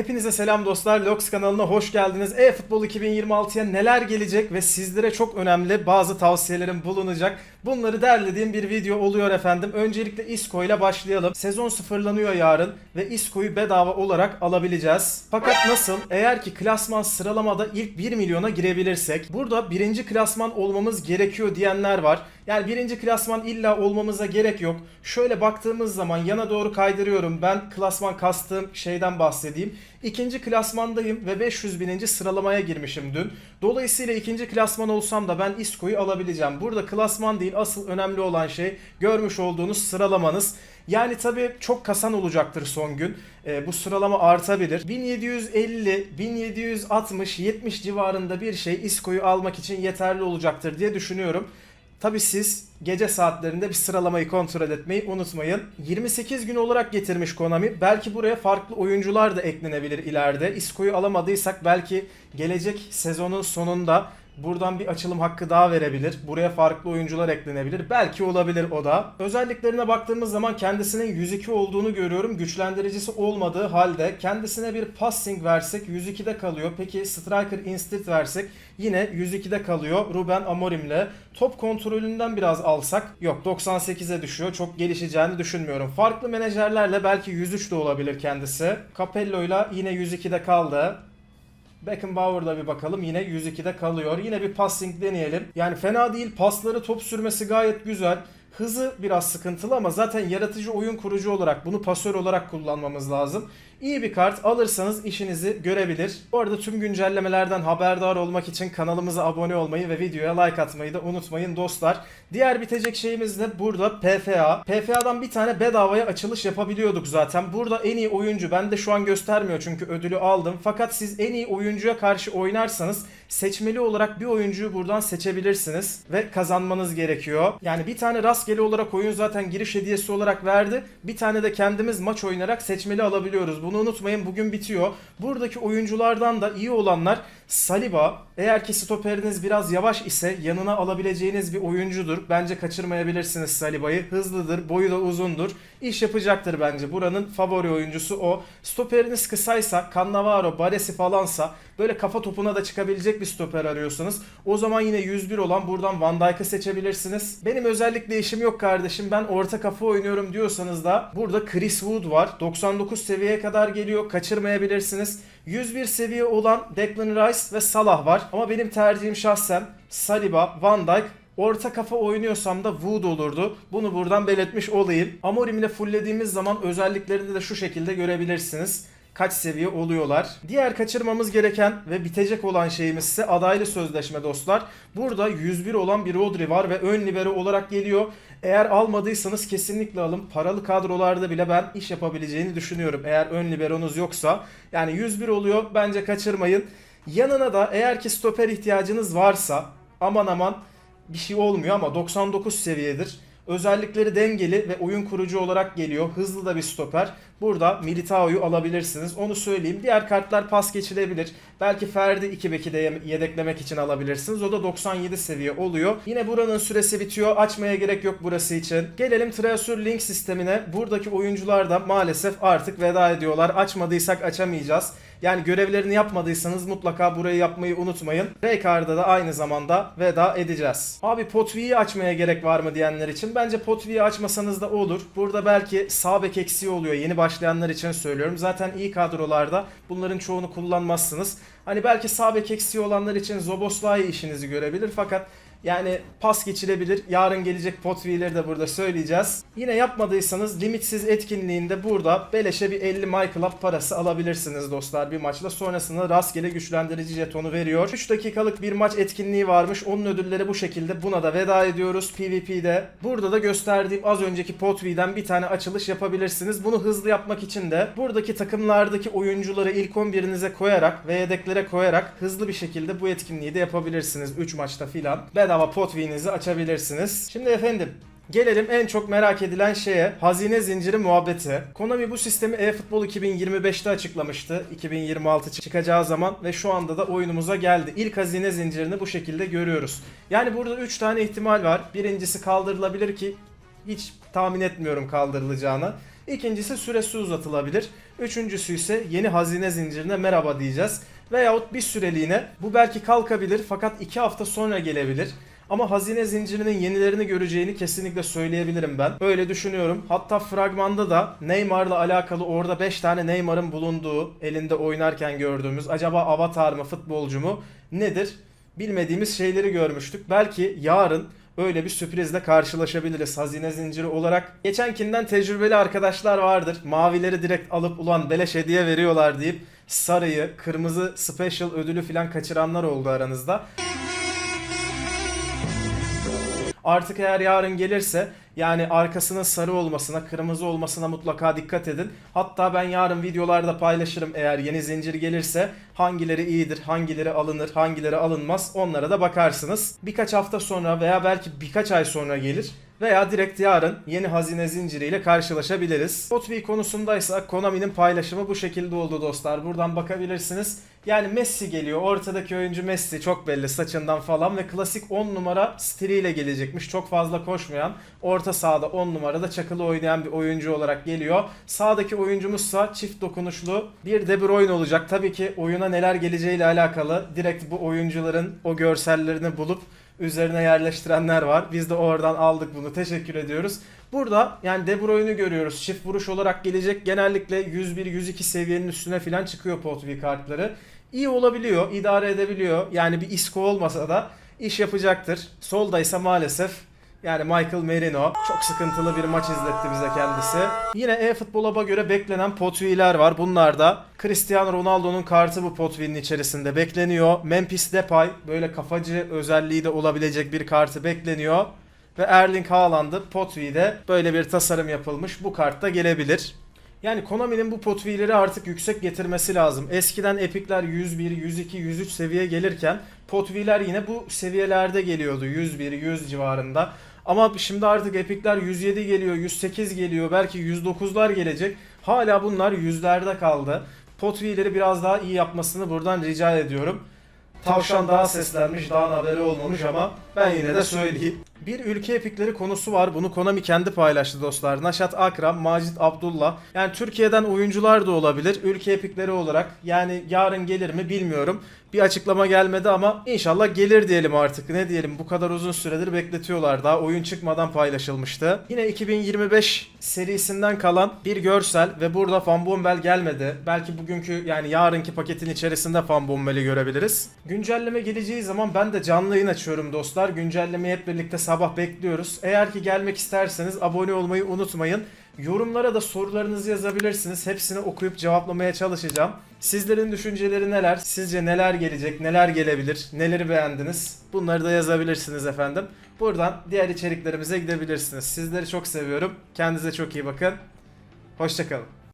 Hepinize selam dostlar. Lox kanalına hoş geldiniz. E-Futbol 2026'ya neler gelecek ve sizlere çok önemli bazı tavsiyelerim bulunacak. Bunları derlediğim bir video oluyor efendim. Öncelikle ISKO ile başlayalım. Sezon sıfırlanıyor yarın ve ISKO'yu bedava olarak alabileceğiz. Fakat nasıl? Eğer ki klasman sıralamada ilk 1 milyona girebilirsek burada birinci klasman olmamız gerekiyor diyenler var. Yani birinci klasman illa olmamıza gerek yok. Şöyle baktığımız zaman yana doğru kaydırıyorum. Ben klasman kastığım şeyden bahsedeyim. İkinci klasmandayım ve 500 bininci sıralamaya girmişim dün. Dolayısıyla ikinci klasman olsam da ben ISKO'yu alabileceğim. Burada klasman değil asıl önemli olan şey görmüş olduğunuz sıralamanız. Yani tabii çok kasan olacaktır son gün. Ee, bu sıralama artabilir. 1750, 1760, 70 civarında bir şey ISKO'yu almak için yeterli olacaktır diye düşünüyorum. Tabii siz gece saatlerinde bir sıralamayı kontrol etmeyi unutmayın. 28 gün olarak getirmiş Konami. Belki buraya farklı oyuncular da eklenebilir ileride. Isco'yu alamadıysak belki gelecek sezonun sonunda Buradan bir açılım hakkı daha verebilir. Buraya farklı oyuncular eklenebilir. Belki olabilir o da. Özelliklerine baktığımız zaman kendisinin 102 olduğunu görüyorum. Güçlendiricisi olmadığı halde kendisine bir passing versek 102'de kalıyor. Peki striker instinct versek yine 102'de kalıyor Ruben Amorim'le. Top kontrolünden biraz alsak yok 98'e düşüyor. Çok gelişeceğini düşünmüyorum. Farklı menajerlerle belki 103 de olabilir kendisi. Capello'yla yine 102'de kaldı. Beckenbauer'da bir bakalım yine 102'de kalıyor. Yine bir passing deneyelim. Yani fena değil. Pasları top sürmesi gayet güzel. Hızı biraz sıkıntılı ama zaten yaratıcı oyun kurucu olarak bunu pasör olarak kullanmamız lazım. İyi bir kart alırsanız işinizi görebilir. Bu arada tüm güncellemelerden haberdar olmak için kanalımıza abone olmayı ve videoya like atmayı da unutmayın dostlar. Diğer bitecek şeyimiz de burada PFA. PFA'dan bir tane bedavaya açılış yapabiliyorduk zaten. Burada en iyi oyuncu ben de şu an göstermiyor çünkü ödülü aldım. Fakat siz en iyi oyuncuya karşı oynarsanız seçmeli olarak bir oyuncuyu buradan seçebilirsiniz ve kazanmanız gerekiyor. Yani bir tane rastgele olarak oyun zaten giriş hediyesi olarak verdi. Bir tane de kendimiz maç oynayarak seçmeli alabiliyoruz. Bunu unutmayın bugün bitiyor. Buradaki oyunculardan da iyi olanlar Saliba. Eğer ki stoperiniz biraz yavaş ise yanına alabileceğiniz bir oyuncudur. Bence kaçırmayabilirsiniz Saliba'yı. Hızlıdır, boyu da uzundur. İş yapacaktır bence. Buranın favori oyuncusu o. Stoperiniz kısaysa, Cannavaro, Baresi falansa böyle kafa topuna da çıkabilecek bir stoper arıyorsanız o zaman yine 101 olan buradan Van Dijk'ı seçebilirsiniz. Benim özellikle işim yok kardeşim. Ben orta kafa oynuyorum diyorsanız da burada Chris Wood var. 99 seviyeye kadar geliyor. Kaçırmayabilirsiniz. 101 seviye olan Declan Rice ve Salah var. Ama benim tercihim şahsen Saliba, Van Dijk Orta kafa oynuyorsam da Wood olurdu. Bunu buradan belirtmiş olayım. Amorim ile fulllediğimiz zaman özelliklerini de şu şekilde görebilirsiniz kaç seviye oluyorlar. Diğer kaçırmamız gereken ve bitecek olan şeyimiz ise adaylı sözleşme dostlar. Burada 101 olan bir Rodri var ve ön libero olarak geliyor. Eğer almadıysanız kesinlikle alın. Paralı kadrolarda bile ben iş yapabileceğini düşünüyorum. Eğer ön liberonuz yoksa. Yani 101 oluyor. Bence kaçırmayın. Yanına da eğer ki stoper ihtiyacınız varsa aman aman bir şey olmuyor ama 99 seviyedir. Özellikleri dengeli ve oyun kurucu olarak geliyor. Hızlı da bir stoper. Burada Militao'yu alabilirsiniz. Onu söyleyeyim. Diğer kartlar pas geçilebilir. Belki Ferdi 2 beki de yedeklemek için alabilirsiniz. O da 97 seviye oluyor. Yine buranın süresi bitiyor. Açmaya gerek yok burası için. Gelelim Transfer Link sistemine. Buradaki oyuncular da maalesef artık veda ediyorlar. Açmadıysak açamayacağız. Yani görevlerini yapmadıysanız mutlaka burayı yapmayı unutmayın. Raycard'a da aynı zamanda veda edeceğiz. Abi Potvi'yi açmaya gerek var mı diyenler için bence Potvi'yi açmasanız da olur. Burada belki sağ bek eksiği oluyor. Yeni başlayanlar için söylüyorum. Zaten iyi kadrolarda bunların çoğunu kullanmazsınız. Hani belki sağ bek eksiği olanlar için Zoboslai işinizi görebilir fakat yani pas geçilebilir. Yarın gelecek potvileri de burada söyleyeceğiz. Yine yapmadıysanız limitsiz etkinliğinde burada beleşe bir 50 My Club parası alabilirsiniz dostlar bir maçla. Sonrasında rastgele güçlendirici jetonu veriyor. 3 dakikalık bir maç etkinliği varmış. Onun ödülleri bu şekilde. Buna da veda ediyoruz PvP'de. Burada da gösterdiğim az önceki potvi'den bir tane açılış yapabilirsiniz. Bunu hızlı yapmak için de buradaki takımlardaki oyuncuları ilk 11'inize koyarak ve yedeklere koyarak hızlı bir şekilde bu etkinliği de yapabilirsiniz 3 maçta filan. Bedava potvi'nizi açabilirsiniz. Şimdi efendim Gelelim en çok merak edilen şeye hazine zinciri muhabbeti. Konami bu sistemi eFootball 2025'te açıklamıştı. 2026 çıkacağı zaman ve şu anda da oyunumuza geldi. İlk hazine zincirini bu şekilde görüyoruz. Yani burada 3 tane ihtimal var. Birincisi kaldırılabilir ki hiç tahmin etmiyorum kaldırılacağını. İkincisi süresi uzatılabilir. Üçüncüsü ise yeni hazine zincirine merhaba diyeceğiz. Veyahut bir süreliğine bu belki kalkabilir fakat iki hafta sonra gelebilir. Ama hazine zincirinin yenilerini göreceğini kesinlikle söyleyebilirim ben. Öyle düşünüyorum. Hatta fragmanda da Neymar'la alakalı orada 5 tane Neymar'ın bulunduğu, elinde oynarken gördüğümüz acaba avatar mı, futbolcu mu nedir? Bilmediğimiz şeyleri görmüştük. Belki yarın öyle bir sürprizle karşılaşabiliriz hazine zinciri olarak. Geçenkinden tecrübeli arkadaşlar vardır. Mavileri direkt alıp ulan beleş hediye veriyorlar deyip sarıyı, kırmızı special ödülü falan kaçıranlar oldu aranızda. Artık eğer yarın gelirse yani arkasının sarı olmasına, kırmızı olmasına mutlaka dikkat edin. Hatta ben yarın videolarda paylaşırım eğer yeni zincir gelirse hangileri iyidir, hangileri alınır, hangileri alınmaz onlara da bakarsınız. Birkaç hafta sonra veya belki birkaç ay sonra gelir veya direkt yarın yeni hazine zinciriyle karşılaşabiliriz. Wheel konusundaysa Konami'nin paylaşımı bu şekilde oldu dostlar. Buradan bakabilirsiniz. Yani Messi geliyor. Ortadaki oyuncu Messi çok belli saçından falan ve klasik 10 numara stiliyle gelecekmiş. Çok fazla koşmayan, orta sahada 10 numarada çakılı oynayan bir oyuncu olarak geliyor. Sağdaki oyuncumuzsa çift dokunuşlu bir De Bruyne olacak. Tabii ki oyuna neler geleceğiyle alakalı direkt bu oyuncuların o görsellerini bulup üzerine yerleştirenler var. Biz de oradan aldık bunu. Teşekkür ediyoruz. Burada yani De Bruyne'ü görüyoruz. Çift vuruş olarak gelecek. Genellikle 101-102 seviyenin üstüne falan çıkıyor Potvi kartları. İyi olabiliyor, idare edebiliyor. Yani bir Isco olmasa da iş yapacaktır. Solda ise maalesef yani Michael Merino çok sıkıntılı bir maç izletti bize kendisi. Yine e-futbola göre beklenen Potvi'ler var. Bunlar da Cristiano Ronaldo'nun kartı bu Potvi'nin içerisinde bekleniyor. Memphis Depay böyle kafacı özelliği de olabilecek bir kartı bekleniyor. Ve Erling Haaland'ı Potvi'de böyle bir tasarım yapılmış. Bu kart da gelebilir. Yani Konami'nin bu potvileri artık yüksek getirmesi lazım. Eskiden epikler 101, 102, 103 seviye gelirken potviler yine bu seviyelerde geliyordu. 101, 100 civarında. Ama şimdi artık epikler 107 geliyor, 108 geliyor, belki 109'lar gelecek. Hala bunlar yüzlerde kaldı. Potvileri biraz daha iyi yapmasını buradan rica ediyorum. Tavşan daha seslenmiş, daha haberi olmamış ama ben yine de söyleyeyim. Bir ülke epikleri konusu var. Bunu Konami kendi paylaştı dostlar. Naşat Akram, Macit Abdullah. Yani Türkiye'den oyuncular da olabilir. Ülke epikleri olarak. Yani yarın gelir mi bilmiyorum. Bir açıklama gelmedi ama inşallah gelir diyelim artık. Ne diyelim bu kadar uzun süredir bekletiyorlar. Daha oyun çıkmadan paylaşılmıştı. Yine 2025 serisinden kalan bir görsel ve burada Van Bommel gelmedi. Belki bugünkü yani yarınki paketin içerisinde Van Bommel'i görebiliriz. Güncelleme geleceği zaman ben de canlı yayın açıyorum dostlar. Güncellemeyi hep birlikte sabah bekliyoruz. Eğer ki gelmek isterseniz abone olmayı unutmayın. Yorumlara da sorularınızı yazabilirsiniz. Hepsini okuyup cevaplamaya çalışacağım. Sizlerin düşünceleri neler? Sizce neler gelecek? Neler gelebilir? Neleri beğendiniz? Bunları da yazabilirsiniz efendim. Buradan diğer içeriklerimize gidebilirsiniz. Sizleri çok seviyorum. Kendinize çok iyi bakın. Hoşçakalın.